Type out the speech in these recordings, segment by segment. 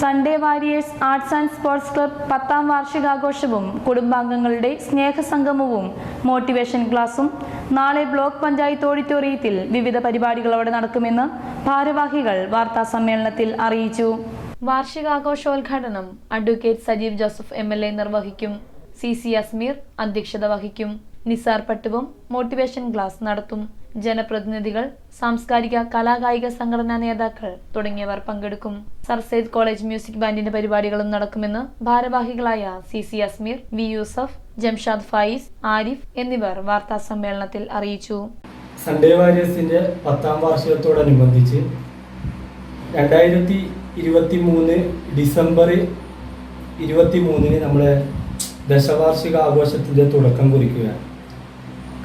Sunday Warriors arts and sports club പത്താം വാർഷികാഘോഷവും കുടുംബാംഗങ്ങളുടെ സ്നേഹസംഗമവും മോട്ടിവേഷൻ ക്ലാസും നാളെ ബ്ലോക്ക് പഞ്ചായത്ത് ഓഡിറ്റോറിയത്തിൽ വിവിധ പരിപാടികളോടെ നടക്കുമെന്ന് ഭാരവാഹികൾ വാർത്താ സമ്മേളനത്തിൽ അറിയിച്ചു. വാർഷികാഘോഷോദ്ഘാടനം അഡ്വക്കേറ്റ് സജീവ് ജോസഫ് എം നിർവഹിക്കും. സി സി അസ്മീർ അധ്യക്ഷത വഹിക്കും. നിസാർ പട്ടുവും മോട്ടിവേഷൻ ക്ലാസ് നടത്തും. ജനപ്രതിനിധികൾ സാംസ്കാരിക കലാകായിക സംഘടനാ നേതാക്കൾ തുടങ്ങിയവർ പങ്കെടുക്കും. സർ സെയ്ദ് കോളേജ് മ്യൂസിക് ബാൻഡിന്റെ പരിപാടികളും നടക്കുമെന്ന് ഭാരവാഹികളായ C C Asmeer V Yusuf Jamshad Faiz Arif എന്നിവർ വാർത്താ സമ്മേളനത്തിൽ അറിയിച്ചു. സൺഡേ വാരിയേഴ്സിന്റെ പത്താം വാർഷികത്തോടനുബന്ധിച്ച് രണ്ടായിരത്തി ഇരുപത്തി മൂന്ന് ഡിസംബർ ഇരുപത്തി മൂന്നിന് നമ്മുടെ ദശവാർഷിക ആഘോഷത്തിന്റെ തുടക്കം കുറിക്കുകയാണ്.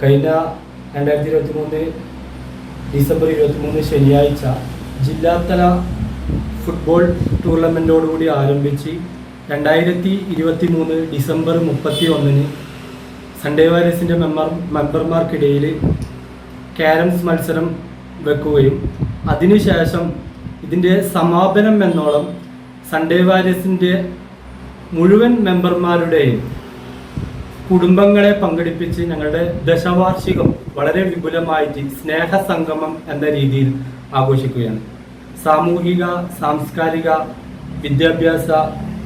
കഴിഞ്ഞ രണ്ടായിരത്തി ഇരുപത്തി മൂന്ന് ഡിസംബർ ഇരുപത്തി മൂന്ന് ശനിയാഴ്ച ജില്ലാതല ഫുട്ബോൾ ടൂർണമെന്റോടുകൂടി ആരംഭിച്ച് രണ്ടായിരത്തി ഇരുപത്തി മൂന്ന് ഡിസംബർ മുപ്പത്തി ഒന്നിന് സൺഡേ വാരിയേഴ്സിന്റെ മെമ്പർ മെമ്പർമാർക്കിടയിൽ ക്യാരംസ് മത്സരം വെക്കുകയും അതിനുശേഷം ഇതിന്റെ സമാപനം എന്നോളം സൺഡേ വാരിയസിന്റെ മുഴുവൻ മെമ്പർമാരുടെയും കുടുംബങ്ങളെ പങ്കെടുപ്പിച്ച് ഞങ്ങളുടെ ദശവാർഷികം വളരെ വിപുലമായിട്ട് സ്നേഹ സംഗമം എന്ന രീതിയിൽ ആഘോഷിക്കുകയാണ്. സാമൂഹിക സാംസ്കാരിക വിദ്യാഭ്യാസ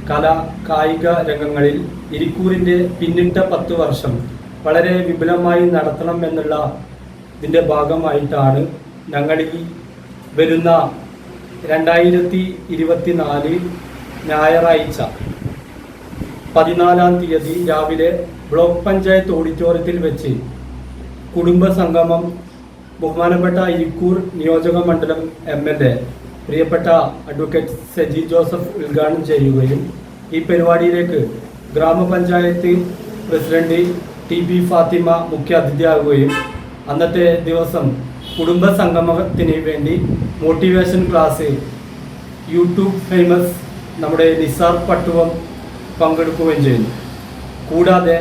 കല കായിക രംഗങ്ങളിൽ ഇരിക്കൂറിന്റെ പിന്നിട്ട പത്ത് വർഷം വളരെ വിപുലമായി നടത്തണം എന്നുള്ള ഇതിന്റെ ഭാഗമായിട്ടാണ് ഞങ്ങൾ ഈ വരുന്ന രണ്ടായിരത്തി ഇരുപത്തിനാല് ഞായറാഴ്ച പതിനാലാം തീയതി രാവിലെ ബ്ലോക്ക് പഞ്ചായത്ത് ഓഡിറ്റോറിയത്തിൽ വെച്ച് കുടുംബ സംഗമം ബഹുമാനപ്പെട്ട ഇരിക്കൂർ നിയോജക മണ്ഡലം എം എൽ എ പ്രിയപ്പെട്ട അഡ്വക്കേറ്റ് സജി ജോസഫ് ഉദ്ഘാടനം ചെയ്യുകയും ഈ പരിപാടിയിലേക്ക് ഗ്രാമപഞ്ചായത്ത് പ്രസിഡന്റ് ടി ബി ഫാത്തിമ മുഖ്യ അതിഥിയാകുകയും അന്നത്തെ ദിവസം കുടുംബ സംഗമത്തിന് വേണ്ടി മോട്ടിവേഷൻ ക്ലാസ് യൂട്യൂബ് ഫേമസ് നമ്മുടെ നിസാർ പട്ടുവം പങ്കെടുക്കുകയും ചെയ്യുന്നു. കൂടാതെ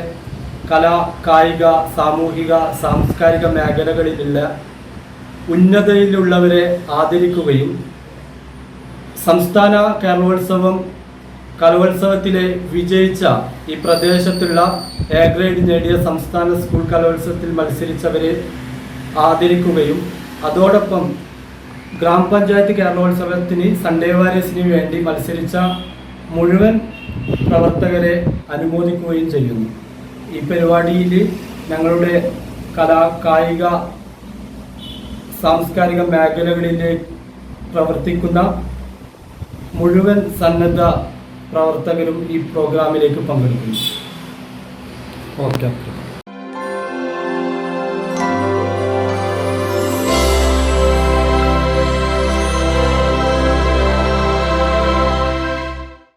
കല കായിക സാമൂഹിക സാംസ്കാരിക മേഖലകളിലുള്ള ഉന്നതയിലുള്ളവരെ ആദരിക്കുകയും സംസ്ഥാന കേരളോത്സവം കലോത്സവത്തിലെ വിജയിച്ച ഈ പ്രദേശത്തുള്ള എ ഗ്രേഡ് നേടിയ സംസ്ഥാന സ്കൂൾ കലോത്സവത്തിൽ മത്സരിച്ചവരെ ആദരിക്കുകയും അതോടൊപ്പം ഗ്രാമപഞ്ചായത്ത് കേരളോത്സവത്തിന് സൺഡേ വാരിയസിന് വേണ്ടി മത്സരിച്ച മുഴുവൻ പ്രവർത്തകരെ അനുമോദിക്കുകയും ചെയ്യുന്നു. ഈ പരിപാടിയിൽ ഞങ്ങളുടെ കലാ കായിക സാംസ്കാരിക മേഖലകളിലെ പ്രവർത്തിക്കുന്ന മുഴുവൻ സന്നദ്ധ പ്രവർത്തകരും ഈ പ്രോഗ്രാമിലേക്ക് പങ്കെടുക്കുന്നു. ഓക്കെ.